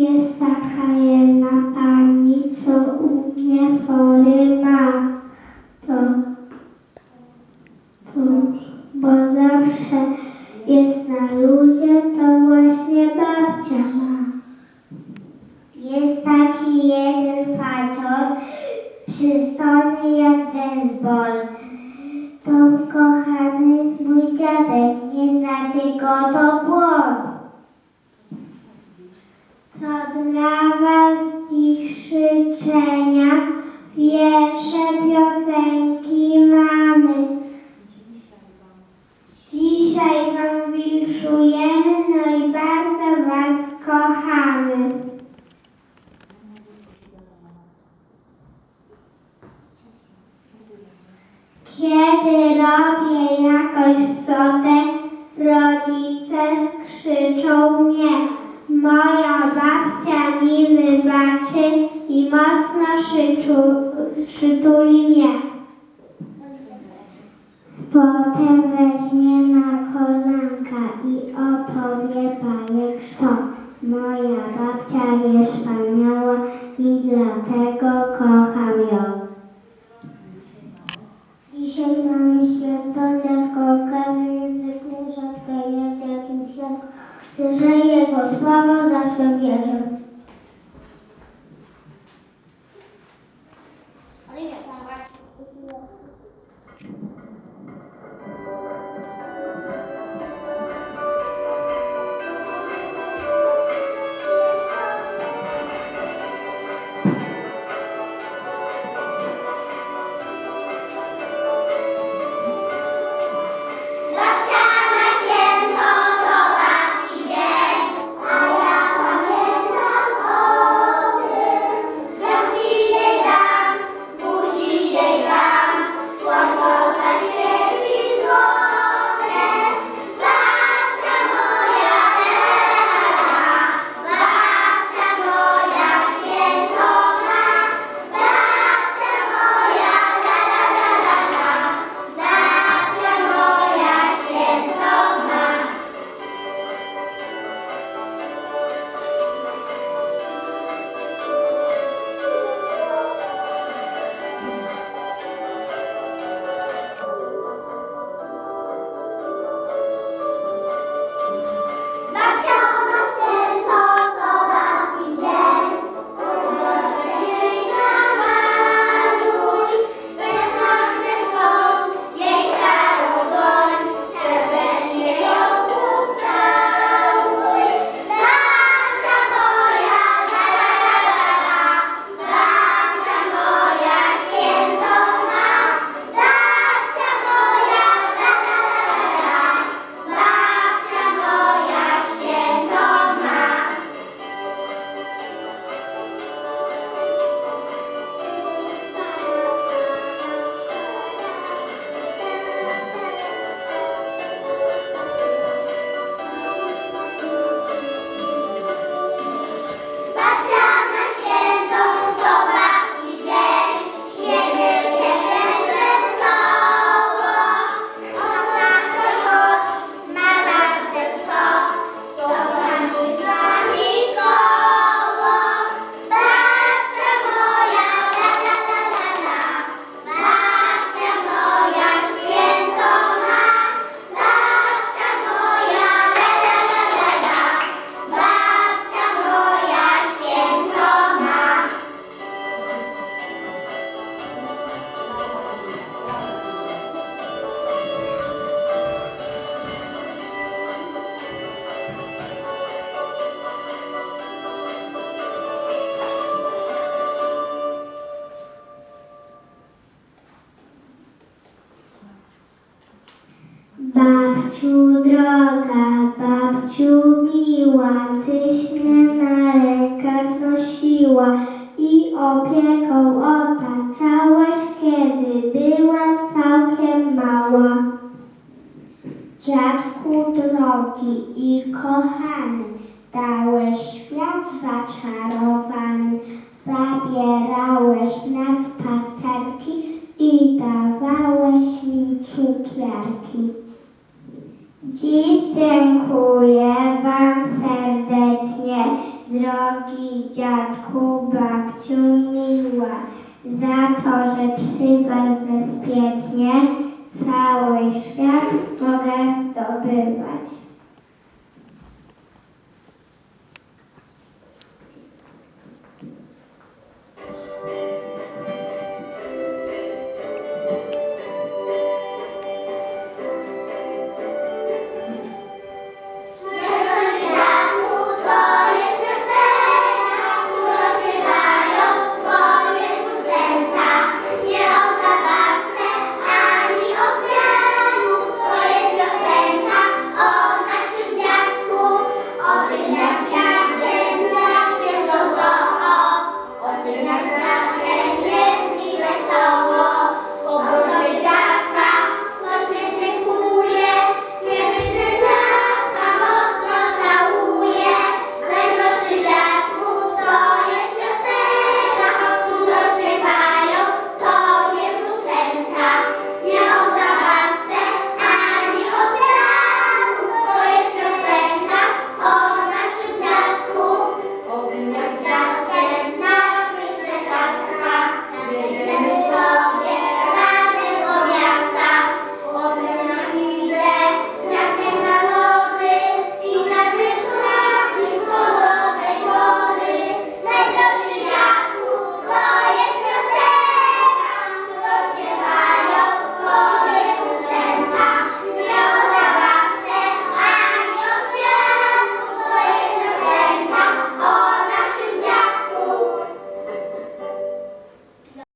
Jest taka jedna pani, co u mnie fory ma. To, to, bo zawsze jest na luzie, to właśnie babcia ma. Jest taki jeden facior, przystojny jak zbol. To kochany mój dziadek, nie znacie go, to błąd. To dla was dziś życzenia, wiersze, piosenki mamy. Dzisiaj wam wilszujemy, no i bardzo was kochamy. Kiedy robię jakąś psotę, rodzice skrzyczą mnie. Moja babcia mi wybaczy i mocno szyczu, przytuli mnie. Potem weźmie na kolanka i opowie bajek sto. Moja babcia jest wspaniała i dlatego kocham ją. Dzisiaj mamy święto, dziadko Kamil zwykle rzadko święto, że jego sława zawsze wierzę. Babciu miła, tyś mnie na rękach nosiła i opieką otaczałaś, kiedy byłam całkiem mała. Dziadku drogi i kochany, dałeś świat zaczarowany, zabierałeś na spacerki i dawałeś mi cukierki. Dziś dziękuję Wam serdecznie, drogi dziadku, babciu miła, za to, że przy Was bezpiecznie cały świat mogę zdobywać.